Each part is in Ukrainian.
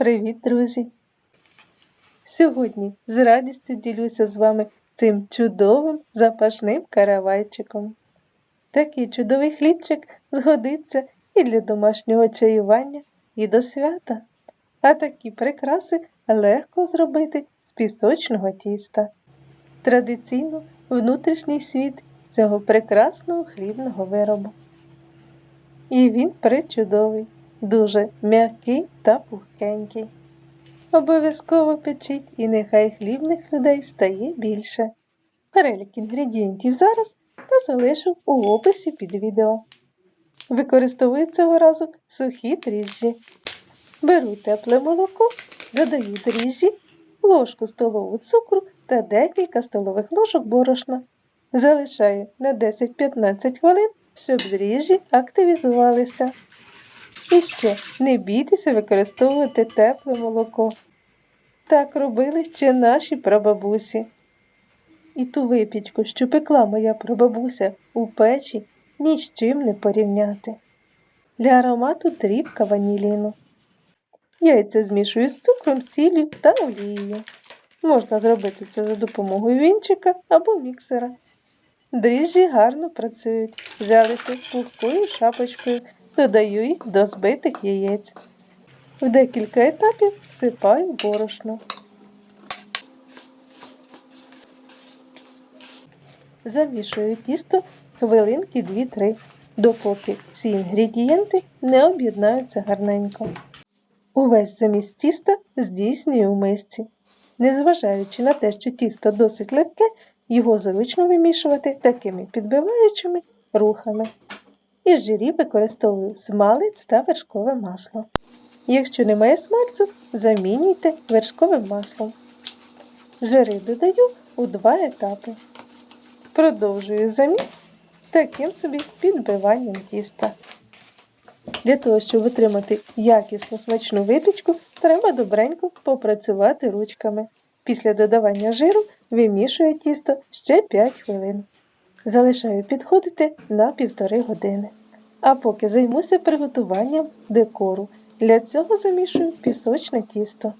Привіт, друзі! Сьогодні з радістю ділюся з вами цим чудовим запашним каравайчиком. Такий чудовий хлібчик згодиться і для домашнього чаювання, і до свята. А такі прикраси легко зробити з пісочного тіста. Традиційно внутрішній світ цього прекрасного хлібного виробу. І він причудовий, дуже м'який та пухкенький. Обов'язково печіть і нехай хлібних людей стає більше. Перелік інгредієнтів зараз та залишу у описі під відео. Використовую цього разу сухі дріжджі. Беру тепле молоко, додаю дріжджі, ложку столову цукру та декілька столових ложок борошна. Залишаю на 10-15 хвилин, щоб дріжджі активізувалися. І ще не бійтеся використовувати тепле молоко. Так робили ще наші прабабусі. І ту випічку, що пекла моя прабабуся у печі, ні з чим не порівняти. Для аромату дрібка ваніліну. Яйця змішую з цукром, сіллю та олією. Можна зробити це за допомогою вінчика або міксера. Дріжджі гарно працюють, взялися пухкою шапочкою, додаю їх до збитих яєць. В декілька етапів всипаю борошно. Замішую тісто хвилинки 2-3, допоки ці інгредієнти не об'єднаються гарненько. Увесь заміс тіста здійснюю в мисці. Незважаючи на те, що тісто досить легке, його зручно вимішувати такими підбиваючими рухами. Із жирів використовую смалець та вершкове масло. Якщо немає смальцю, замінюйте вершковим маслом. Жири додаю у два етапи. Продовжую заміс таким собі підбиванням тіста. Для того, щоб отримати якісну смачну випічку, треба добренько попрацювати ручками. Після додавання жиру вимішую тісто ще 5 хвилин. Залишаю підходити на півтори години. А поки займуся приготуванням декору. Для цього замішую пісочне тісто.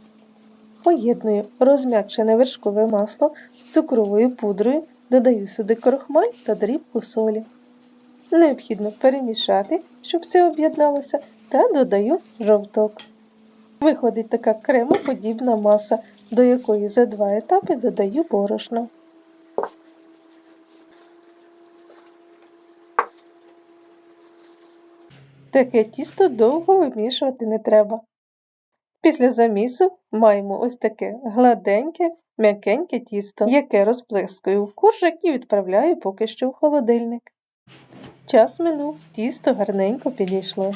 Поєдную розм'якшене вершкове масло з цукровою пудрою, додаю сюди крохмаль та дрібку солі. Необхідно перемішати, щоб все об'єдналося, та додаю жовток. Виходить така кремоподібна маса, до якої за два етапи додаю борошно. Таке тісто довго вимішувати не треба. Після замісу маємо ось таке гладеньке, м'якеньке тісто, яке розплескаю в коржик і відправляю поки що в холодильник. Час минув, тісто гарненько підійшло.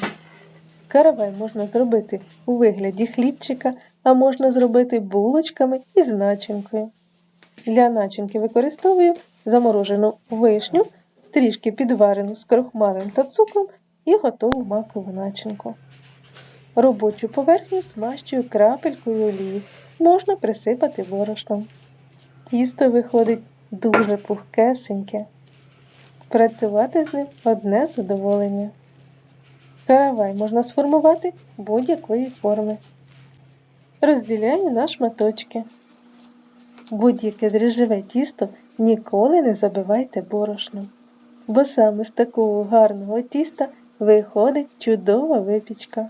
Каравай можна зробити у вигляді хлібчика, а можна зробити булочками із начинкою. Для начинки використовую заморожену вишню, трішки підварену з крохмалем та цукром і готову макову начинку. Робочу поверхню смащую крапелькою олії, можна присипати борошном. Тісто виходить дуже пухкесеньке. Працювати з ним одне задоволення. Каравай можна сформувати будь-якої форми. Розділяю на шматочки. Будь-яке дріжджеве тісто ніколи не забивайте борошном, бо саме з такого гарного тіста виходить чудова випічка.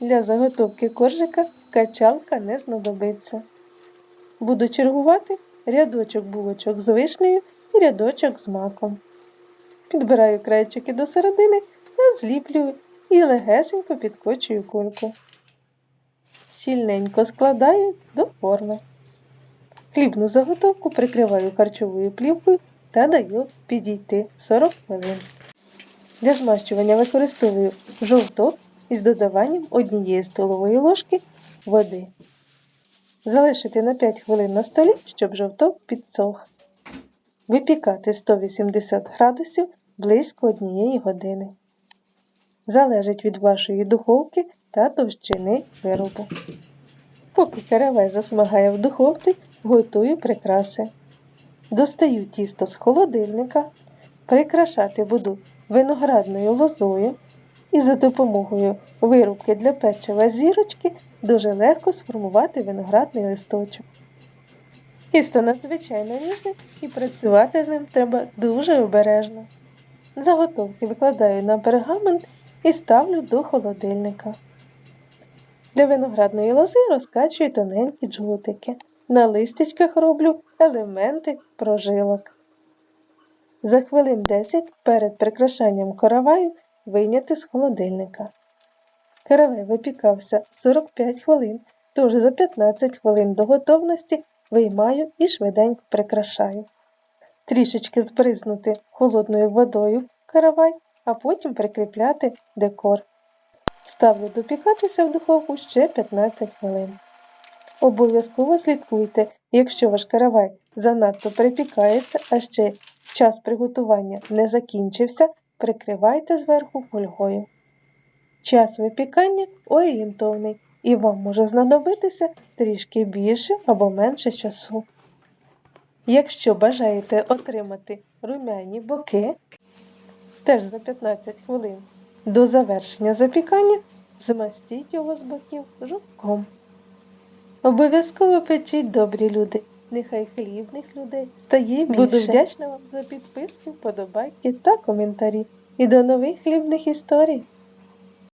Для заготовки коржика качалка не знадобиться. Буду чергувати рядочок булочок з вишнею і рядочок з маком. Підбираю крайчики до середини та зліплюю і легесенько підкочую кульку. Щільненько складаю до форми. Хлібну заготовку прикриваю харчовою плівкою та даю підійти 40 хвилин. Для змащування використовую жовток із додаванням однієї столової ложки води. Залишити на 5 хвилин на столі, щоб жовток підсох. Випікати 180 градусів близько однієї години. Залежить від вашої духовки та товщини виробу. Поки каравай засмагає в духовці, готую прикраси. Достаю тісто з холодильника, прикрашати буду виноградною лозою і за допомогою вирубки для печива зірочки дуже легко сформувати виноградний листочок. Тісто надзвичайно ніжне і працювати з ним треба дуже обережно. Заготовки викладаю на пергамент і ставлю до холодильника. Для виноградної лози розкачую тоненькі джгутики. На листячках роблю елементи прожилок. За хвилин 10 перед прикрашанням караваю вийняти з холодильника. Каравай випікався 45 хвилин, тож за 15 хвилин до готовності виймаю і швиденько прикрашаю. Трішечки збризнути холодною водою каравай, а потім прикріпляти декор. Ставлю допікатися в духовку ще 15 хвилин. Обов'язково слідкуйте, якщо ваш каравай занадто припікається, а ще час приготування не закінчився, прикривайте зверху фольгою. Час випікання орієнтовний і вам може знадобитися трішки більше або менше часу. Якщо бажаєте отримати румяні боки, теж за 15 хвилин до завершення запікання змастіть його з боків жовтком. Обов'язково печіть добрі люди. Нехай хлібних людей стає більше. Буду вдячна вам за підписки, вподобайки та коментарі. І до нових хлібних історій!